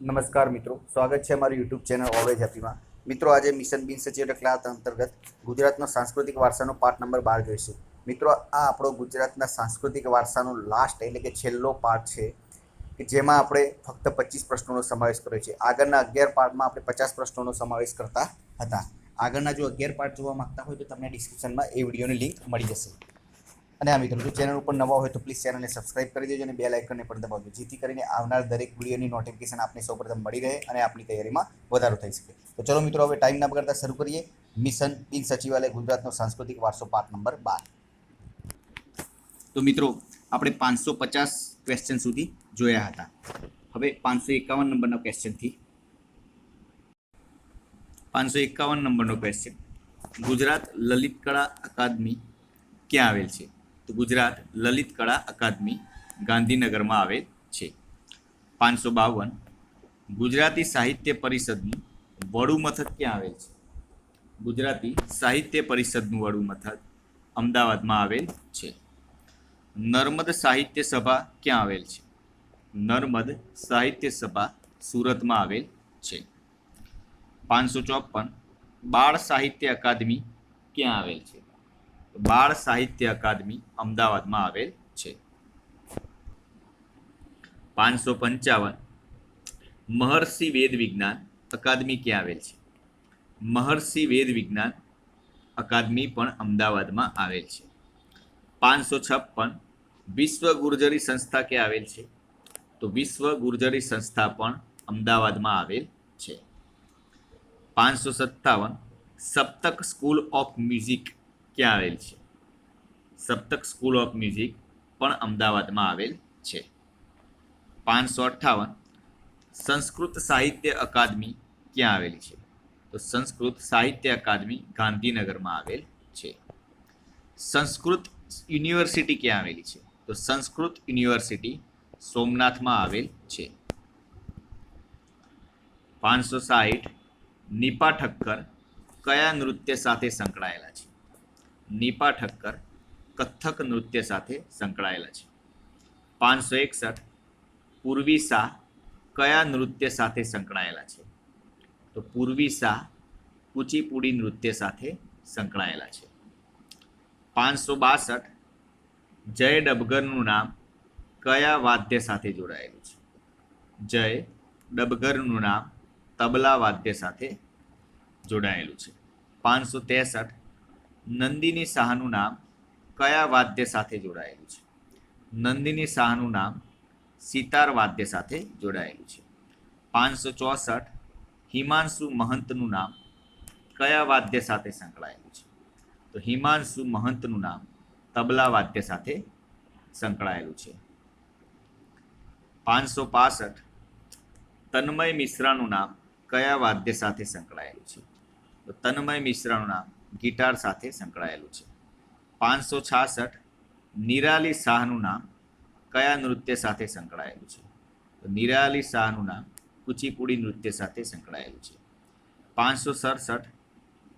નમસ્કાર મિત્રો. સ્વાગત છે અમારી યુટ્યુબ ચેનલ ઓલવેજ હેપીમાં મિત્રો, આજે મિશન બિન સચિવ ક્લાસ અંતર્ગત ગુજરાતનો સાંસ્કૃતિક વારસાનો પાઠ નંબર બાર જોઈશું. મિત્રો, આ આપણો ગુજરાતના સાંસ્કૃતિક વારસાનો લાસ્ટ એટલે કે છેલ્લો પાઠ છે, કે જેમાં આપણે ફક્ત પચીસ પ્રશ્નોનો સમાવેશ કર્યો છે. આગળના અગિયાર પાર્ટમાં આપણે પચાસ પ્રશ્નોનો સમાવેશ કરતા હતા. આગળના જો અગિયાર પાર્ટ જોવા માંગતા હોય તો તમને ડિસ્ક્રિપ્શનમાં એ વિડીયોની લિંક મળી જશે. અને આ મિત્રો, જો ચેનલ ઉપર નવા હોય તો પ્લીઝ ચેનલને સબસ્ક્રાઇબ કરી દેજો અને બેલ આઇકનને પણ દબાવજો, જેથી કરીને આવનાર દરેક વિડીયોની નોટિફિકેશન આપને સૌપ્રથમ મળી રહે અને આપણી તૈયારીમાં વધારો થઈ શકે. તો ચલો મિત્રો, હવે ટાઈમ ના બગાડતા શરૂ કરીએ. મિશન બિન સચિવાલય ગુજરાતનો સાંસ્કૃતિક વારસો પાઠ નંબર બાર. તો મિત્રો, આપણે પાંચસો પચાસ ક્વેશ્ચન સુધી જોયા હતા. હવે પાંચસો એકાવન નંબરના ક્વેશ્ચનથી પાંચસો એકાવન નંબરનો ક્વેશ્ચન ગુજરાત લલિત કળા અકાદમી ક્યાં આવેલ છે? તો ગુજરાત લલિત કળા અકાદમી ગાંધીનગરમાં આવેલ છે. પાંચસો બાવન. ગુજરાતી સાહિત્ય પરિષદનું વડું મથક ક્યાં આવેલ છે? ગુજરાતી સાહિત્ય પરિષદનું વડુ મથક અમદાવાદમાં આવેલ છે. નર્મદ સાહિત્ય સભા ક્યાં આવેલ છે? નર્મદ સાહિત્ય સભા સુરતમાં આવેલ છે. પાંચસો ચોપન. બાળ સાહિત્ય અકાદમી ક્યાં આવેલ છે? બાળ સાહિત્ય અકાદમી અમદાવાદમાં આવેલ છે. પાંચસો પંચાવન. મહર્ષિ વેદ વિજ્ઞાન અકાદમી ક્યાં આવેલ છે? મહર્ષિ વેદ વિજ્ઞાન અકાદમી પણ અમદાવાદમાં આવેલ છે. પાંચસો છપ્પન. વિશ્વ ગુર્જરી સંસ્થા ક્યાં આવેલ છે? તો વિશ્વ ગુર્જરી સંસ્થા પણ અમદાવાદમાં આવેલ છે. પાંચસો સત્તાવન. સપ્તક સ્કૂલ ઓફ મ્યુઝિક ક્યાં આવેલ છે? સપ્તક સ્કૂલ ઓફ મ્યુઝિક પણ અમદાવાદમાં આવેલ છે. પાંચસો અઠ્ઠાવન. સંસ્કૃત સાહિત્ય અકાદમી ક્યાં આવેલી છે? તો સંસ્કૃત સાહિત્ય અકાદમી ગાંધીનગરમાં આવેલ છે. સંસ્કૃત યુનિવર્સિટી ક્યાં આવેલી છે? તો સંસ્કૃત યુનિવર્સિટી સોમનાથમાં આવેલ છે. પાંચસો સાહીઠ. નિપા ઠક્કર કયા નૃત્ય સાથે સંકળાયેલા છે? નીપા ઠક્કર કથક નૃત્ય સાથે સંકળાયેલા છે. પાંચસો એકસઠ પૂર્વી શાહ કયા નૃત્ય સાથે સંકળાયેલા છે? તો પૂર્વી શાહ કુચીપુડી નૃત્ય સાથે સંકળાયેલા છે. પાંચસો બાસઠ જય ડબગરનું નામ કયા વાદ્ય સાથે જોડાયેલું છે? જય ડબગરનું નામ તબલા વાદ્ય સાથે જોડાયેલું છે. પાંચસો ત્રેસઠ નંદિની શાહનું નામ કયા વાદ્ય સાથે જોડાયેલું છે? નંદિની શાહનું નામ સિતાર વાદ્ય સાથે જોડાયેલું છે. પાંચસો ચોસઠ હિમાંશુ મહંતનું નામ કયા વાદ્ય સાથે સંકળાયેલું છે? તો હિમાંશુ મહંતનું નામ તબલા વાદ્ય સાથે સંકળાયેલું છે. પાંચસો પાસઠ તન્મય મિશ્રાનું નામ કયા વાદ્ય સાથે સંકળાયેલું છે? તો તન્મય મિશ્રાનું નામ ગિટાર સાથે સંકળાયેલું છે. પાંચસો છાસઠ નિરાલી શાહનું નામ કયા નૃત્ય સાથે સંકળાયેલું છે? તો નિરાલી શાહનું નામ કુચીપુડી નૃત્ય સાથે સંકળાયેલું છે. પાંચસો સડસઠ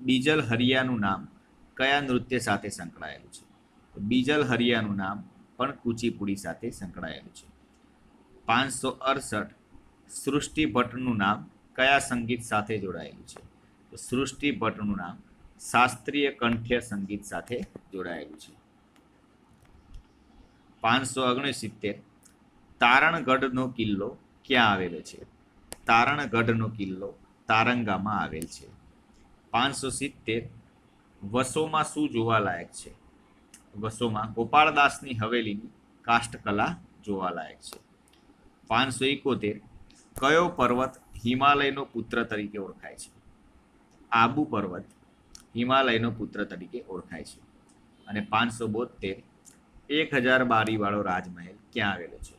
બીજલ હરિયાનું નામ કયા નૃત્ય સાથે સંકળાયેલું છે? તો બીજલ હરિયાનું નામ પણ કુચીપુડી સાથે સંકળાયેલું છે. પાંચસો અડસઠ સૃષ્ટિ ભટ્ટનું નામ કયા સંગીત સાથે જોડાયેલું છે? તો સૃષ્ટિ ભટ્ટનું નામ શાસ્ત્રીય કંઠ્ય સંગીત સાથે જોડાયેલું છે. પાંચસો ઓગણસિત્તેર. તારણગઢનો કિલ્લો ક્યાં આવેલો છે? તારણગઢનો કિલ્લો તારંગામાં આવેલ છે. પાંચસો સિત્તેર. વસોમાં શું જોવાલાયક છે? વસોમાં ગોપાળદાસની હવેલીની કાષ્ઠકલા જોવાલાયક છે. પાંચસો એકોતેર. કયો પર્વત હિમાલયનો પુત્ર તરીકે ઓળખાય છે? આબુ પર્વત હિમાલયનો પુત્ર તરીકે ઓળખાય છે. અને પાંચસો બોતેર એક હજાર બારીવાળો રાજમહેલ ક્યાં આવેલો છે?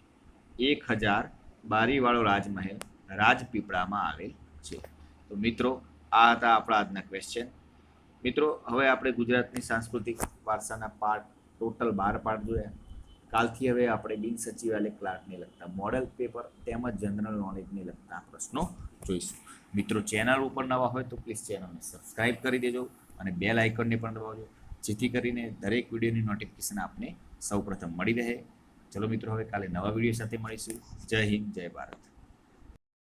એક હજાર બારીવાળો રાજમહેલ રાજપીપળામાં આવેલ છે. તો મિત્રો, આ હતા આપણા આજના ક્વેશ્ચન મિત્રો, હવે આપણે ગુજરાતની સાંસ્કૃતિક વારસાના પાર્ટ ટોટલ બાર પાર્ટ જોયા. કાલથી હવે આપણે બિન સચિવાલય ક્લાર્કને લગતા મોડેલ પેપર તેમજ જનરલ નોલેજને લગતા પ્રશ્નો જોઈશું. મિત્રો ચેનલ ઉપર નવા હોય તો પ્લીઝ ચેનલને સબસ્ક્રાઈબ કરી દેજો. અને બેલ આઇકનને પણ દબાવજો જેથી કરીને દરેક વિડીયોની નોટિફિકેશન આપને સૌપ્રથમ મળી રહે. ચલો મિત્રો, હવે કાલે નવા વીડિયો સાથે મળીશું. જય હિન્દ, જય ભારત.